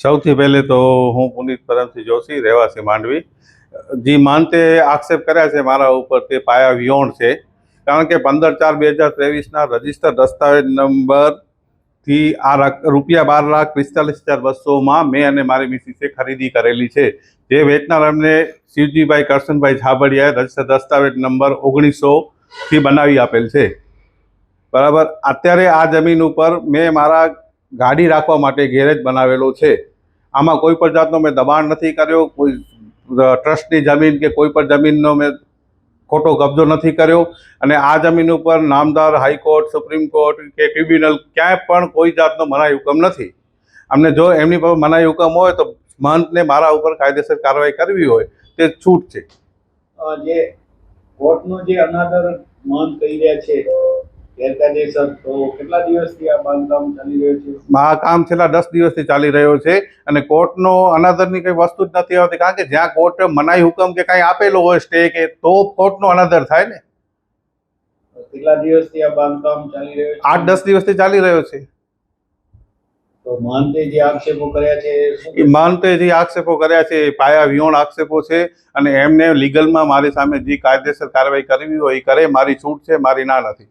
સૌથી પહેલે તો હું પુનિત પરમસિંહ જોશી, રહેવાસી માંડવી. જે માનતે આક્ષેપ કર્યા છે મારા ઉપર તે પાયા વિહોણ છે. કારણ કે પંદર ચાર બે હજાર ત્રેવીસના રજિસ્ટર દસ્તાવેજ નંબરથી આ રૂપિયા બાર લાખ પિસ્તાલીસ હજાર બસોમાં મેં અને મારી મિસિસે ખરીદી કરેલી છે. જે વેચનાર અમને શિવજીભાઈ કરશનભાઈ ઝાબડિયાએ રજિસ્ટર દસ્તાવેજ નંબર ઓગણીસોથી બનાવી આપેલ છે. બરાબર? અત્યારે આ જમીન ઉપર મેં મારા ગાડી રાખવા માટે ગેરેજ બનાવેલો છે. આમાં કોઈ પણ જાતનો મેં દબાણ નથી કર્યો, કોઈ ટ્રસ્ટની જમીન કે કોઈ પણ જમીનનો મેં ખોટો કબજો નથી કર્યો. અને આ જમીન ઉપર નામદાર હાઈકોર્ટ, સુપ્રીમ કોર્ટ કે ટ્રિબ્યુનલ ક્યાંય પણ કોઈ જાતનો મનાઈ હુકમ નથી. અમને જો એમની પાસે મનાઈ હુકમ હોય તો મહંતને મારા ઉપર કાયદેસર કાર્યવાહી કરવી હોય, તે છૂટ છે. જે કોર્ટનો જે અનાદર મહંત કહી રહ્યા છે આ કામ છેલ્લા દસ દિવસથી ચાલી રહ્યો છે અને કોર્ટનો અનાદરની કંઈ વસ્તુ જ નથી આવતી. કારણ કે જ્યાં કોર્ટ મનાઈ હુકમ કે કાંઈ આપેલો હોય સ્ટે કે તો કોર્ટનો અનાદર થાય ને. કેટલા દિવસથી આ બાંધકામ ચાલી રહ્યું છે? આઠ દસ દિવસથી ચાલી રહ્યો છે. તો મહંતે જે આક્ષેપો કર્યા છે મહંતે જે આક્ષેપો કર્યા છે પાયા વિહોણ આક્ષેપો છે અને એમને લીગલમાં મારી સામે જે કાયદેસર કાર્યવાહી કરવી હોય એ કરે. મારી છૂટ છે મારી ના નથી.